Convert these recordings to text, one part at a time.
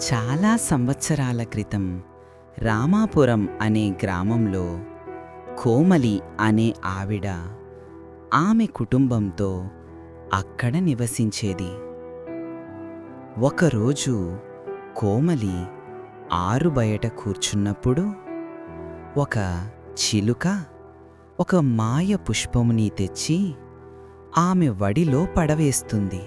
చాలా సంవత్సరాల క్రితం రామాపురం అనే గ్రామంలో కోమలి అనే ఆవిడ ఆమె కుటుంబంతో అక్కడ నివసించేది. ఒకరోజు కోమలి ఆరు బయట కూర్చున్నప్పుడు ఒక చిలుక ఒక మాయ పుష్పముని తెచ్చి ఆమె వడిలో పడవేస్తుంది.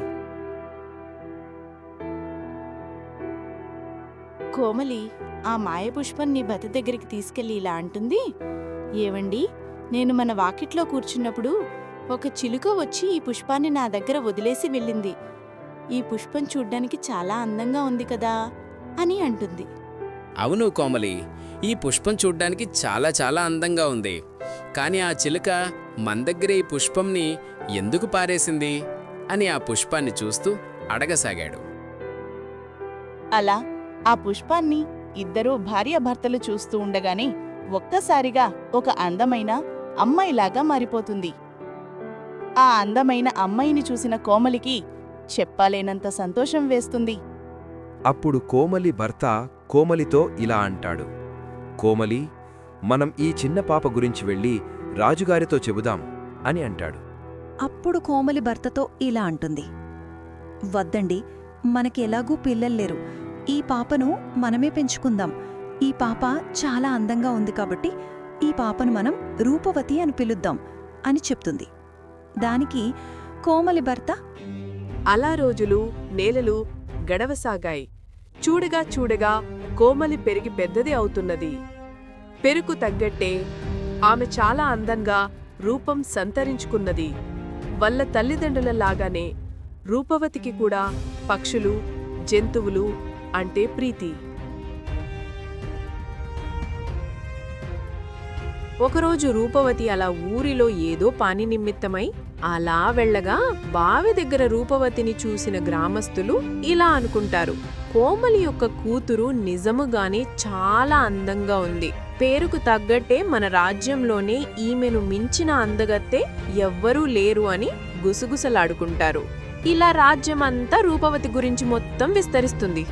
కోమలి ఆ మాయపుష్పం నీ భర్త దగ్గరికి తీసుకెళ్ళి ఇలా అంటుంది? ఏవండి? నేను మన వాకిట్లో కూర్చున్నప్పుడు ఒక చిలుక వచ్చి ఈ పుష్పాన్ని నా దగ్గర వదిలేసి వెళ్ళింది. ఈ పుష్పం చూడ్డానికి చాలా అందంగా ఉంది కదా అని అంటుంది. అవును కోమలి ఈ పుష్పం చూడ్డానికి చాలా చాలా అందంగా ఉంది. కానీ ఆ చిలుక మన దగ్గర ఈ పుష్పంని ఎందుకు పారేసింది? అని ఆ పుష్పాన్ని చూస్తూ అడగసాగాడు. అలా ఆ పుష్పాన్ని ఇద్దరూ భార్యాభర్తలు చూస్తూ ఉండగానే ఒక్కసారిగా ఒక అందమైన అమ్మాయిలాగా మారిపోతుంది. ఆ అందమైన అమ్మాయిని చూసిన కోమలికి చెప్పలేనంత సంతోషం వేస్తుంది. అప్పుడు కోమలి భర్త కోమలితో ఇలా అంటాడు. కోమలి మనం ఈ చిన్న పాప గురించి వెళ్ళి రాజుగారితో చెబుదాం అని అంటాడు. అప్పుడు కోమలి భర్తతో ఇలా అంటుంది. వద్దండి మనకి ఎలాగూ పిల్లల్లేరు ఈ పాపను మనమే పెంచుకుందాం. ఈ పాప చాలా అందంగా ఉంది కాబట్టి ఈ పాపను మనం రూపవతి అని పిలుద్దాం అని చెప్తుంది. దానికి కోమలి భర్త అలా రోజులు నేలలు గడవసాగాయి. చూడగా చూడగా కోమలి పెరిగి పెద్దది అవుతున్నది. పెరుకు తగ్గట్టే ఆమె చాలా అందంగా రూపం సంతరించుకున్నది. వల్ల తల్లిదండ్రులలాగానే రూపవతికి కూడా పక్షులు జంతువులు అంటే ప్రీతి. ఒకరోజు రూపవతి అలా ఊరిలో ఏదో పని నిమిత్తమై అలా వెళ్ళగా బావి దగ్గర రూపవతిని చూసిన గ్రామస్తులు ఇలా అనుకుంటారు కోమలి యొక్క కూతురు నిజముగానే చాలా అందంగా ఉంది. పేరుకు తగ్గట్టే మన రాజ్యంలోనే ఈమెను మించిన అందగత్తే ఎవ్వరూ లేరు అని గుసగుసలాడుకుంటారు. ఇలా రాజ్యమంతా రూపవతి గురించి మొత్తం విస్తరిస్తుంది.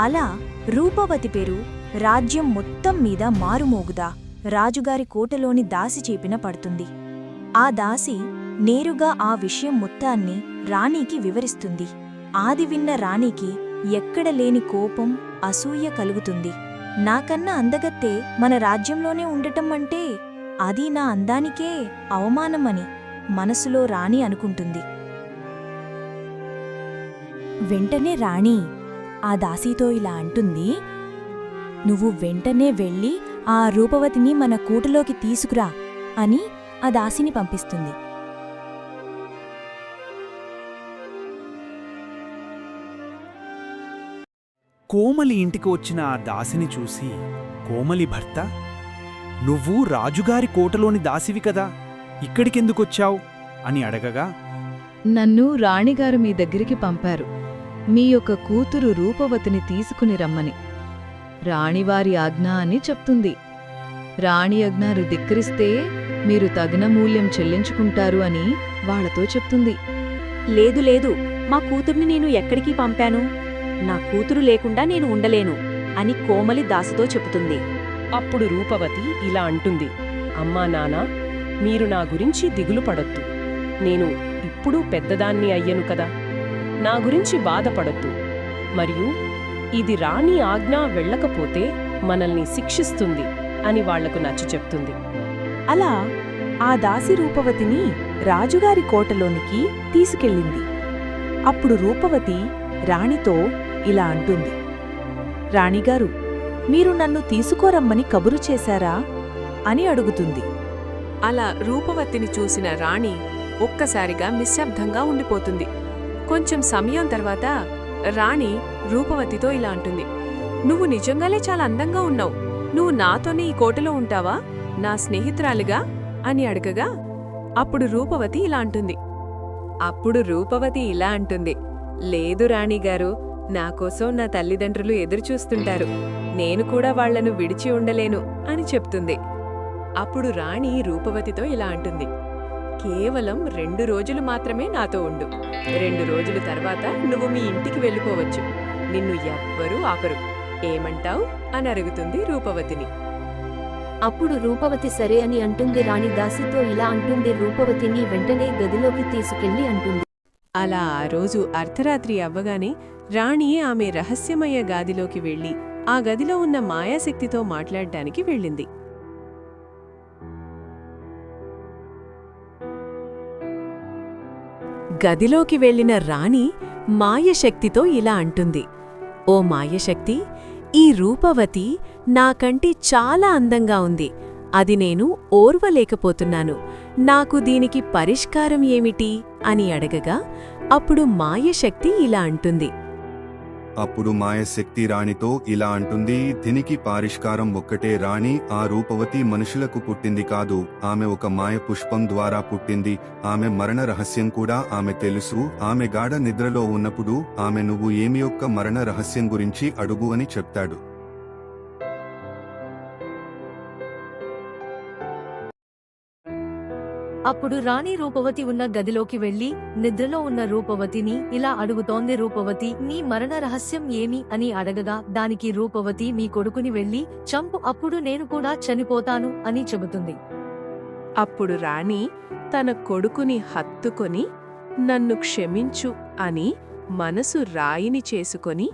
అలా రూపవతి పేరు రాజ్యం మొత్తం మీద మారుమోగుదా? రాజుగారి కోటలోని దాసి చేపిన పడుతుంది. ఆ దాసి నేరుగా ఆ విషయం మొత్తాన్ని రాణీకి వివరిస్తుంది. ఆది విన్న రాణికి ఎక్కడ లేని కోపం అసూయ కలుగుతుంది. నాకన్నా అందగత్తే మన రాజ్యంలోనే ఉండటం అంటే అది నా అందానికే అవమానమని మనసులో రాణి అనుకుంటుంది. వెంటనే రాణి ఆ దాసీతో ఇలా అంటుంది నువ్వు వెంటనే వెళ్ళి ఆ రూపవతిని మన కూటలోకి తీసుకురా అని ఆ దాసిని పంపిస్తుంది. కోమలి ఇంటికి వచ్చిన ఆ దాసిని చూసి కోమలి భర్త నువ్వు రాజుగారి కోటలోని దాసివి కదా ఇక్కడికెందుకొచ్చావు అని అడగగా నన్ను రాణిగారు మీ దగ్గరికి పంపారు. మీ యొక్క కూతురు రూపవతిని తీసుకుని రమ్మని. రాణివారి ఆజ్ఞ అని చెప్తుంది. రాణి ఆజ్ఞను ధిక్కరిస్తే మీరు తగిన మూల్యం చెల్లించుకుంటారు అని వాళ్ళతో చెప్తుంది. లేదు లేదు. మా కూతుర్ని నేను ఎక్కడికి పంపాను? నా కూతురు లేకుండా నేను ఉండలేను అని కోమలి దాసితో చెబుతుంది. అప్పుడు రూపవతి ఇలా అంటుంది. అమ్మా నానా మీరు నా గురించి దిగులు పడొద్దు. నేను ఇప్పుడు పెద్దదాన్ని అయ్యను కదా. నా గురించి బాధపడద్దు. మరియు ఇది రాణి ఆజ్ఞ వెళ్ళకపోతే మనల్ని శిక్షిస్తుంది అని వాళ్ళకు నచ్చి చెప్తుంది. అలా ఆ దాసి రూపవతిని రాజుగారి కోటలోనికి తీసుకెళ్ళింది. అప్పుడు రూపవతి రాణితో ఇలా అంటుంది. రాణిగారు మీరు నన్ను తీసుకోరమ్మని కబురు చేశారా? అని అడుగుతుంది. అలా రూపవతిని చూసిన రాణి ఒక్కసారిగా నిశ్శబ్దంగా ఉండిపోతుంది. కొంచెం సమయం తర్వాత రాణి రూపవతితో ఇలా అంటుంది. నువ్వు నిజంగానే చాలా అందంగా ఉన్నావు. నువ్వు నాతోనే ఈ కోటలో ఉంటావా? నా స్నేహితురాలుగా? అని అడగగా అప్పుడు రూపవతి ఇలా అంటుంది. అప్పుడు రూపవతి ఇలా అంటుంది. లేదు రాణిగారు నాకోసం నా తల్లిదండ్రులు ఎదురుచూస్తుంటారు నేను కూడా వాళ్ళను విడిచి ఉండలేను అని చెప్తుంది. అప్పుడు రాణి రూపవతితో ఇలా అంటుంది. కేవలం రెండు రోజులు మాత్రమే నాతో ఉండు. రెండు రోజుల తర్వాత నువ్వు మీ ఇంటికి వెళ్ళిపోవచ్చు. నిన్ను ఎవ్వరూ ఆపరు ఏమంటావ్? అని అడుగుతుంది రూపవతిని. అప్పుడు రూపవతి సరే అని అంటుంది రాణి దాసితో ఇలా అంటుంది రూపవతిని వెంటనే గదిలోకి తీసుకెళ్ళి అంటుంది. అలా ఆ రోజు అర్ధరాత్రి అవ్వగానే రాణి ఆమె రహస్యమయ గాదిలోకి వెళ్ళి ఆ గదిలో ఉన్న మాయాశక్తితో మాట్లాడడానికి వెళ్ళింది. గదిలోకి వెళ్ళిన రాణి మాయశక్తితో ఇలా అంటుంది ఓ మాయశక్తి ఈ రూపవతి నాకంటి చాలా అందంగా ఉంది. అది నేను ఓర్వలేకపోతున్నాను. నాకు దీనికి పరిష్కారం ఏమిటి? అని అడగగా అప్పుడు మాయశక్తి ఇలా అంటుంది అప్పుడు మాయశక్తి రాణితో ఇలా అంటుంది దీనికి పరిష్కారం ఒక్కటే రాణి ఆ రూపవతి మనుషులకు పుట్టింది కాదు ఆమె ఒక మాయ పుష్పం ద్వారా పుట్టింది ఆమె మరణ రహస్యం కూడా ఆమె తెలుసు ఆమె గాఢ నిద్రలో ఉన్నప్పుడు ఆమె నువ్వు ఏమి యొక్క మరణ రహస్యం గురించి అడుగు అని చెప్తాడు. అప్పుడు రాణి రూపవతి ఉన్న గదిలోకి వెళ్ళి నిద్రలో ఉన్న రూపవతిని ఇలా అడుగుతోంది రూపవతి నీ మరణ రహస్యం ఏమి? అని అడగగా దానికి రూపవతి మీ కొడుకుని వెళ్ళి చంపు అప్పుడు నేను కూడా చనిపోతాను అని చెబుతుంది. అప్పుడు రాణి తన కొడుకుని హత్తుకొని నన్ను క్షమించు అని మనసు రాయిని చేసుకొని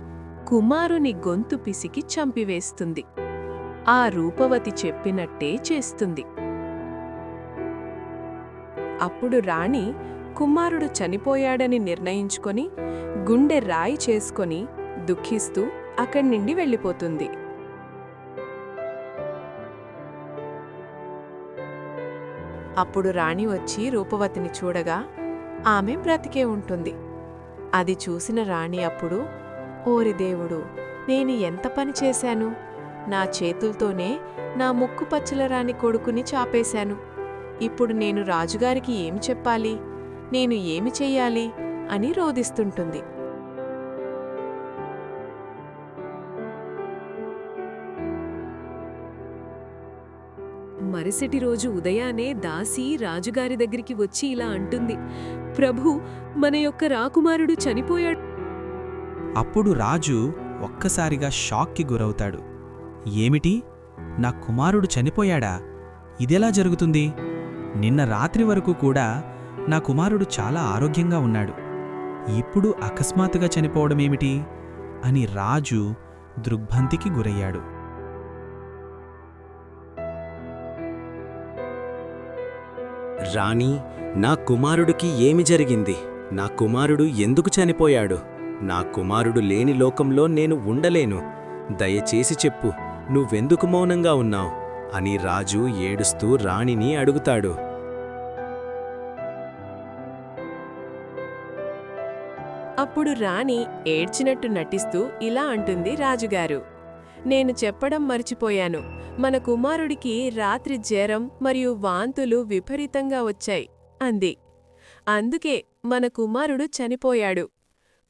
కుమారుని గొంతు పిసికి చంపివేస్తుంది. ఆ రూపవతి చెప్పినట్టే చేస్తుంది. అప్పుడు రాణి కుమారుడు చనిపోయాడని నిర్ణయించుకొని గుండె రాయి చేసుకొని దుఃఖిస్తూ అక్కడి నుండి వెళ్ళిపోతుంది. అప్పుడు రాణి వచ్చి రూపవతిని చూడగా ఆమె బ్రతికే ఉంటుంది. అది చూసిన రాణి అప్పుడు ఓరి దేవుడు నేను ఎంత పని చేశాను? నా చేతులతోనే నా ముక్కు పచ్చల రాణి కొడుకుని చాపేశాను. ఇప్పుడు నేను రాజుగారికి ఏం చెప్పాలి? నేను ఏమి చెయ్యాలి? అని రోదిస్తుంటుంది మరుసటి రోజు ఉదయానే దాసి రాజుగారి దగ్గరికి వచ్చి ఇలా అంటుంది. ప్రభు మన యొక్క రాకుమారుడు చనిపోయాడు. అప్పుడు రాజు ఒక్కసారిగా షాక్కి గురవుతాడు. ఏమిటి? నా కుమారుడు చనిపోయాడా? ఇదెలా జరుగుతుంది? నిన్న రాత్రి వరకు కూడా నా కుమారుడు చాలా ఆరోగ్యంగా ఉన్నాడు. ఇప్పుడు అకస్మాత్తుగా చనిపోవడమేమిటి? అని రాజు దృగ్భంతికి గురయ్యాడు. రాణి నా కుమారుడికి ఏమి జరిగింది? నా కుమారుడు ఎందుకు చనిపోయాడు? నా కుమారుడు లేని లోకంలో నేను ఉండలేను. దయచేసి చెప్పు నువ్వెందుకు మౌనంగా ఉన్నావు? అని రాజు ఏడుస్తూ రాణిని అడుగుతాడు. అప్పుడు రాణి ఏడ్చినట్టు నటిస్తూ ఇలా అంటుంది రాజుగారు. నేను చెప్పడం మర్చిపోయాను. మన కుమారుడికి రాత్రి జ్వరం మరియు వాంతులు విపరీతంగా వచ్చాయి అంది. అందుకే మన కుమారుడు చనిపోయాడు.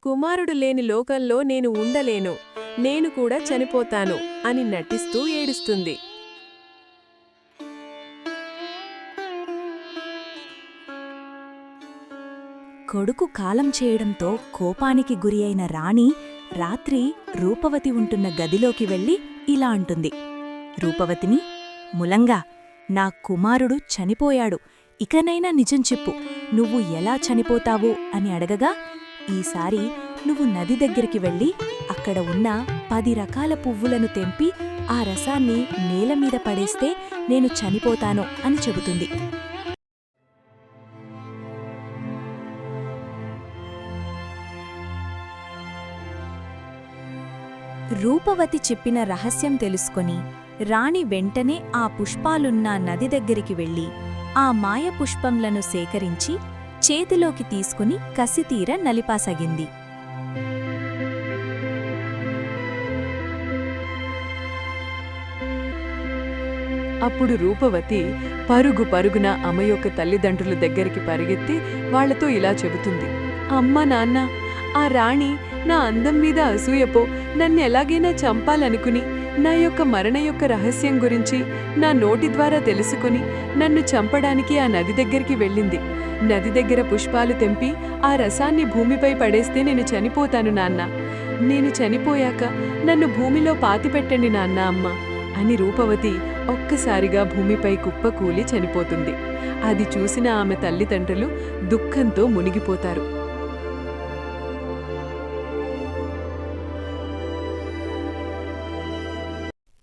కుమారుడు లేని లోకంలో నేను ఉండలేను. నేను కూడా చనిపోతాను అని నటిస్తూ ఏడుస్తుంది. కొడుకు కాలం చేయడంతో కోపానికి గురి అయిన రాణి రాత్రి రూపవతి ఉంటున్న గదిలోకి వెళ్ళి ఇలా అంటుంది. రూపవతిని ములంగా నా కుమారుడు చనిపోయాడు. ఇకనైనా నిజం చెప్పు. నువ్వు ఎలా చనిపోతావు? అని అడగగా ఈసారి నువ్వు నది దగ్గరికి వెళ్ళి అక్కడ ఉన్న పది రకాల పువ్వులను తెంపి ఆ రసాన్ని నేల మీద పడేస్తే నేను చనిపోతాను అని చెబుతుంది. రూపవతి చెప్పిన రహస్యం తెలుసుకొని రాణి వెంటనే ఆ పుష్పాలున్న నది దగ్గరికి వెళ్ళి ఆ మాయ పుష్పంలను సేకరించి చేతిలోకి తీసుకుని కసితీర నలిపాసాగింది. అప్పుడు రూపవతి పరుగు పరుగున అమ్మ యొక్క తల్లిదండ్రుల దగ్గరికి పరిగెత్తి వాళ్ళతో ఇలా చెబుతుంది. అమ్మ నాన్న ఆ రాణి నా అందం మీద అసూయపో. నన్ను ఎలాగైనా చంపాలనుకుని నా యొక్క మరణ యొక్క రహస్యం గురించి నా నోటి ద్వారా తెలుసుకుని నన్ను చంపడానికి ఆ నది దగ్గరికి వెళ్ళింది. నది దగ్గర పుష్పాలు తెంపి ఆ రసాన్ని భూమిపై పడేస్తే నేను చనిపోతాను నాన్న. నేను చనిపోయాక నన్ను భూమిలో పాతిపెట్టండి నాన్న అమ్మ అని రూపవతి ఒక్కసారిగా భూమిపై కుప్పకూలి చనిపోతుంది. అది చూసిన ఆమె తల్లిదండ్రులు దుఃఖంతో మునిగిపోతారు.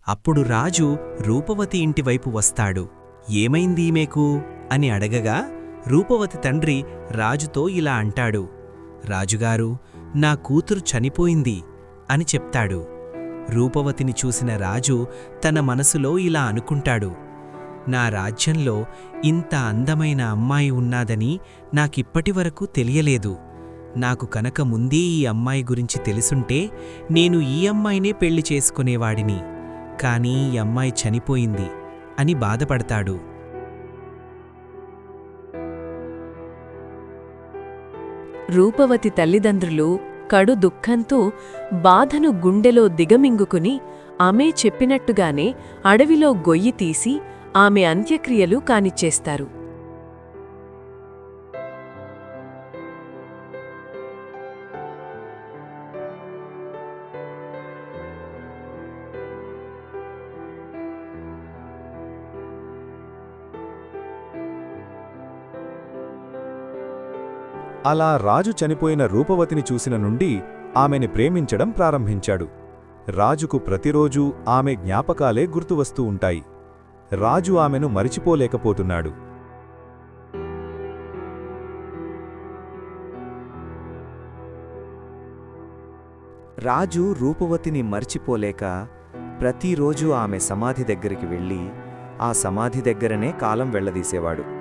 అప్పుడు రాజు రూపవతి ఇంటివైపు వస్తాడు. ఏమైంది ఈమెకు? అని అడగగా రూపవతి తండ్రి రాజుతో ఇలా అంటాడు. రాజుగారు నా కూతురు చనిపోయింది అని చెప్తాడు. రూపవతిని చూసిన రాజు తన మనసులో ఇలా అనుకుంటాడు. నా రాజ్యంలో ఇంత అందమైన అమ్మాయి ఉన్నాదని నాకిప్పటివరకు తెలియలేదు. నాకు కనుక ముందే ఈ అమ్మాయి గురించి తెలుసుంటే నేను ఈ అమ్మాయినే పెళ్ళి చేసుకునేవాడిని. కానీ ఈ అమ్మాయి చనిపోయింది అని బాధపడతాడు. రూపవతి తల్లిదండ్రులు కడు దుఃఖంతో బాధను గుండెలో దిగమింగుకుని ఆమె చెప్పినట్టుగానే అడవిలో గొయ్యి తీసి ఆమె అంత్యక్రియలు కానిచ్చేస్తారు. అలా రాజు చనిపోయిన రూపవతిని చూసిన నుండి ఆమెని ప్రేమించడం ప్రారంభించాడు. రాజుకు ప్రతిరోజూ ఆమె జ్ఞాపకాలే గుర్తువస్తూ ఉంటాయి. రాజు ఆమెను మరిచిపోలేకపోతున్నాడు. రాజు రూపవతిని మర్చిపోలేక ప్రతిరోజూ ఆమె సమాధి దగ్గరికి వెళ్ళి ఆ సమాధి దగ్గరనే కాలం వెళ్ళదీసేవాడు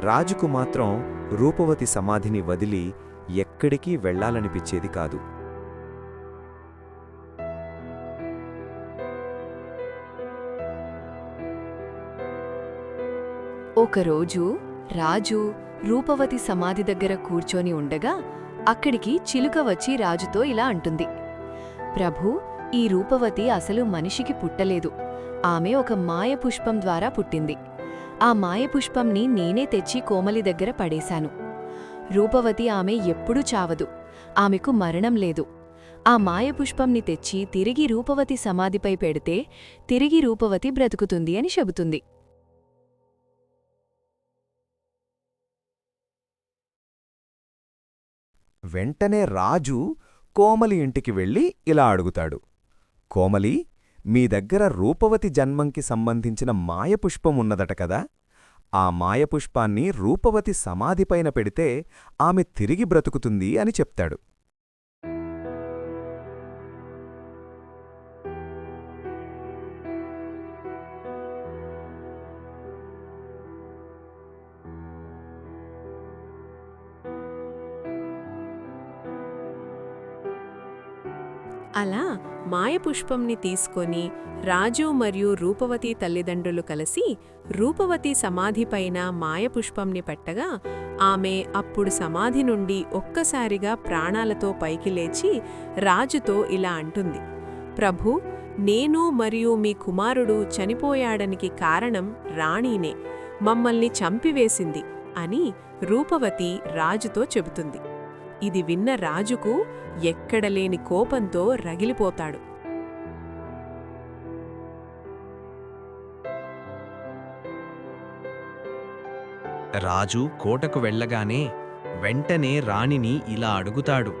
రాజుకు మాత్రం రూపవతి సమాధిని వదిలి ఎక్కడికి వెళ్ళాలనిపించేది కాదు. ఒకరోజు రాజు రూపవతి సమాధి దగ్గర కూర్చొని ఉండగా అక్కడికి చిలుక వచ్చి రాజుతో ఇలా అంటుంది. ప్రభూ ఈ రూపవతి అసలు మనిషికి పుట్టలేదు. ఆమె ఒక మాయ పుష్పం ద్వారా పుట్టింది. ఆ మాయపుష్పంని నేనే తెచ్చి కోమలి దగ్గర పడేశాను. రూపవతి ఆమె ఎప్పుడూ చావదు. ఆమెకు మరణం లేదు. ఆ మాయపుష్పంని తెచ్చి తిరిగి రూపవతి సమాధిపై పెడితే తిరిగి రూపవతి బ్రతుకుతుంది అని చెబుతుంది. వెంటనే రాజు కోమలి ఇంటికి వెళ్ళి ఇలా అడుగుతాడు. కోమలి మీ దగ్గర రూపవతి జన్మంకి సంబంధించిన మాయపుష్పం ఉన్నదట కదా. ఆ మాయపుష్పాన్ని రూపవతి సమాధిపైన పెడితే ఆమె తిరిగి బ్రతుకుతుంది అని చెప్తాడు. మాయపుష్పంని తీసుకొని రాజు మరియు రూపవతి తల్లిదండ్రులు కలిసి రూపవతి సమాధిపైన మాయపుష్పంని పెట్టగా ఆమె అప్పుడు సమాధి నుండి ఒక్కసారిగా ప్రాణాలతో పైకి లేచి రాజుతో ఇలా అంటుంది ప్రభు నేను మరియు మీ కుమారుడు చనిపోయాడనికి కారణం రాణీనే మమ్మల్ని చంపివేసింది అని రూపవతి రాజుతో చెబుతుంది. ఇది విన్న రాజుకు ఎక్కడలేని కోపంతో రగిలిపోతాడు. రాజు కోటకు వెళ్ళగానే వెంటనే రాణిని ఇలా అడుగుతాడు.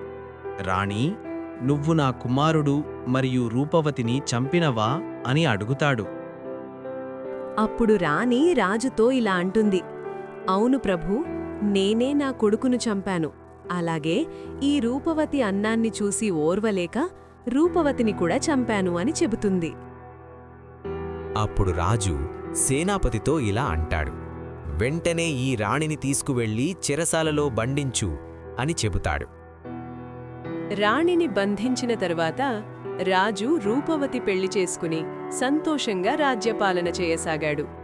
రాణి నువ్వు నా కుమారుడు మరియు రూపవతిని చంపినవా? అని అడుగుతాడు. అప్పుడు రాణి రాజుతో ఇలా అంటుంది అవును ప్రభు నేనే నా కొడుకును చంపాను. అలాగే ఈ రూపవతి అన్నాన్ని చూసి ఓర్వలేక రూపవతిని కూడా చంపాను అని చెబుతుంది. అప్పుడు రాజు సేనాపతితో ఇలా అంటాడు వెంటనే ఈ రాణిని తీసుకువెళ్ళి చెరసాలలో బండించు అని చెబుతాడు. రాణిని బంధించిన తరువాత రాజు రూపవతి పెళ్ళి చేసుకుని సంతోషంగా రాజ్యపాలన చేయసాగాడు.